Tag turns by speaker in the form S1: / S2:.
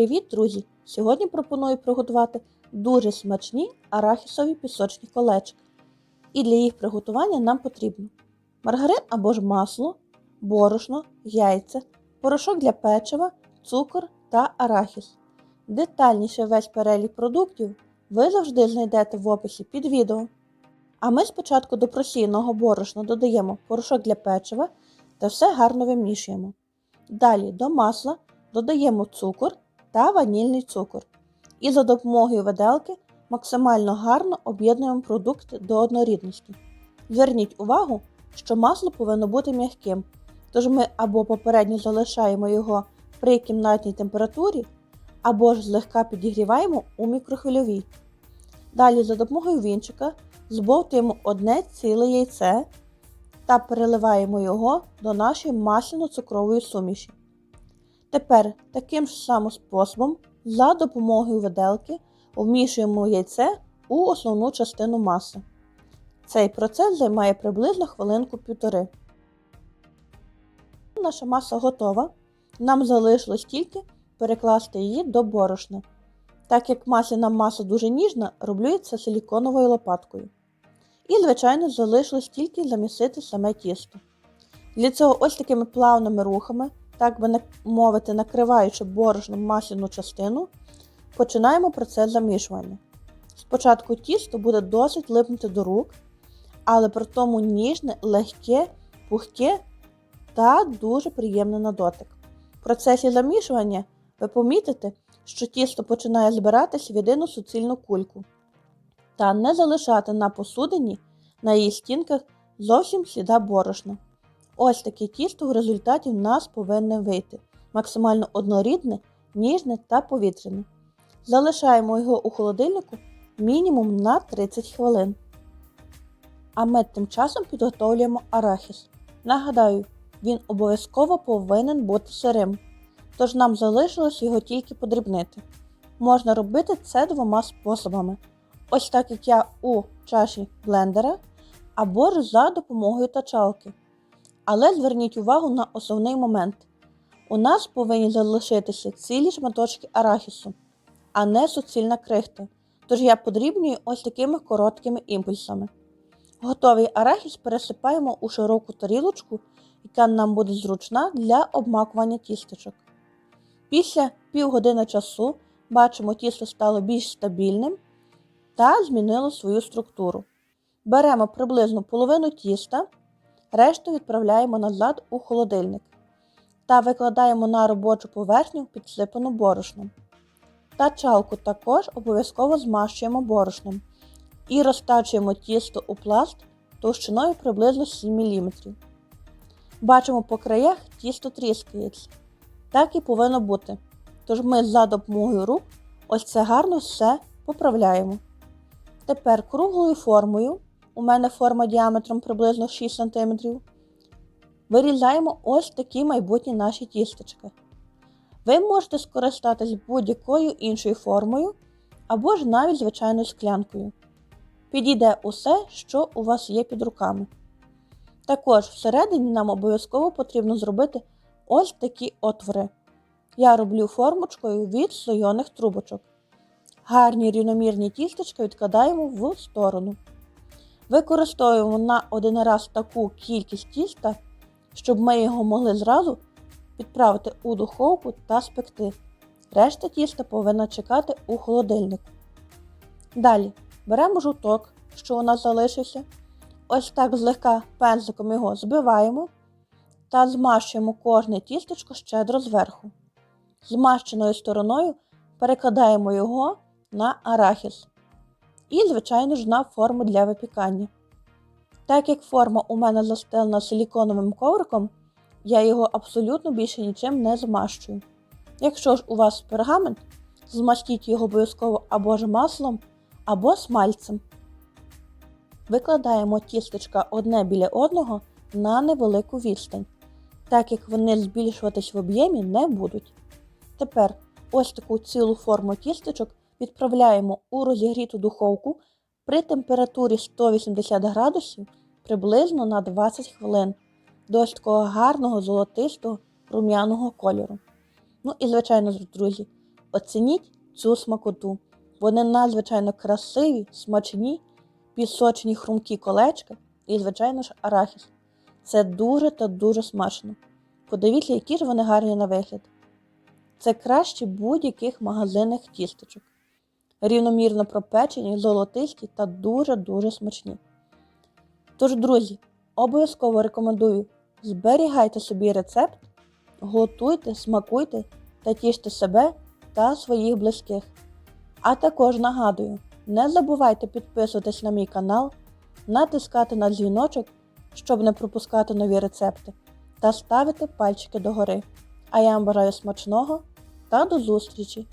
S1: Привіт, друзі! Сьогодні пропоную приготувати дуже смачні арахісові пісочні колечки. І для їх приготування нам потрібно маргарин або ж масло, борошно, яйця, порошок для печива, цукор та арахіс. Детальніше весь перелік продуктів ви завжди знайдете в описі під відео. А ми спочатку до просійного борошна додаємо порошок для печива та все гарно вимішуємо. Далі до масла додаємо цукор та ванільний цукор. І за допомогою виделки максимально гарно об'єднуємо продукти до однорідності. Зверніть увагу, що масло повинно бути м'яким, тож ми або попередньо залишаємо його при кімнатній температурі, або ж злегка підігріваємо у мікрохвильовій. Далі за допомогою вінчика збовтуємо одне ціле яйце та переливаємо його до нашої масляно-цукрової суміші. Тепер таким ж самим способом за допомогою виделки вмішуємо яйце у основну частину маси. Цей процес займає приблизно хвилинку півтори. Наша маса готова. Нам залишилось тільки перекласти її до борошна. Так як масляна маса дуже ніжна, роблю це силіконовою лопаткою. І, звичайно, залишилось тільки замісити саме тісто. Для цього ось такими плавними рухами так би мовити, накриваючи борошном масляну частину, починаємо процес замішування. Спочатку тісто буде досить липнути до рук, але при тому ніжне, легке, пухке та дуже приємне на дотик. В процесі замішування ви помітите, що тісто починає збиратися в єдину суцільну кульку та не залишати на посудині на її стінках зовсім сліда борошна. Ось таке тісто в результаті в нас повинне вийти. Максимально однорідне, ніжне та повітряне. Залишаємо його у холодильнику мінімум на 30 хвилин. А ми тим часом підготовлюємо арахіс. Нагадаю, він обов'язково повинен бути сирим, тож нам залишилось його тільки подрібнити. Можна робити це двома способами. Ось так як я у чаші блендера або ж за допомогою тачалки. Але зверніть увагу на основний момент. У нас повинні залишитися цілі шматочки арахісу, а не суцільна крихта. Тож я подрібнюю ось такими короткими імпульсами. Готовий арахіс пересипаємо у широку тарілочку, яка нам буде зручна для обмакування тісточок. Після півгодини часу бачимо, тісто стало більш стабільним та змінило свою структуру. Беремо приблизно половину тіста. Решту відправляємо назад у холодильник та викладаємо на робочу поверхню підсипану борошном. Та чалку також обов'язково змащуємо борошном і розтачуємо тісто у пласт товщиною приблизно 7 мм. Бачимо по краях тісто тріскається. Так і повинно бути. Тож ми за допомогою рук ось це гарно все поправляємо. Тепер круглою формою у мене форма діаметром приблизно 6 см. Вирізаємо ось такі майбутні наші тістечка. Ви можете скористатись будь-якою іншою формою або ж навіть звичайною склянкою. Підійде усе, що у вас є під руками. Також всередині нам обов'язково потрібно зробити ось такі отвори. Я роблю формочкою від слойоних трубочок. Гарні рівномірні тістечка відкладаємо в сторону. Використовуємо на один раз таку кількість тіста, щоб ми його могли зразу відправити у духовку та спекти. Решта тіста повинна чекати у холодильнику. Далі беремо жовток, що у нас залишився. Ось так злегка пензиком його збиваємо та змащуємо кожне тістечко щедро зверху. Змащеною стороною перекладаємо його на арахіс і, звичайно ж, форму для випікання. Так як форма у мене застелена силіконовим ковриком, я його абсолютно більше нічим не змащую. Якщо ж у вас пергамент, змастіть його обов'язково або ж маслом, або смальцем. Викладаємо тістечка одне біля одного на невелику відстань, так як вони збільшуватись в об'ємі не будуть. Тепер ось таку цілу форму тістечок відправляємо у розігріту духовку при температурі 180 градусів приблизно на 20 хвилин до такого гарного золотистого рум'яного кольору. Ну і, звичайно, друзі, Оцініть цю смакоту. Вони надзвичайно красиві, смачні, пісочні хрумкі колечка і, звичайно ж, арахіс. Це дуже та дуже смачно. Подивіться, які ж вони гарні на вигляд. Це краще будь-яких магазинних тістечок. Рівномірно пропечені, золотисті та дуже-дуже смачні. Тож, друзі, обов'язково рекомендую зберігайте собі рецепт, готуйте, смакуйте та тіште себе та своїх близьких. А також нагадую, не забувайте підписуватись на мій канал, натискати на дзвіночок, щоб не пропускати нові рецепти, та ставити пальчики догори. А я вам бажаю смачного та до зустрічі!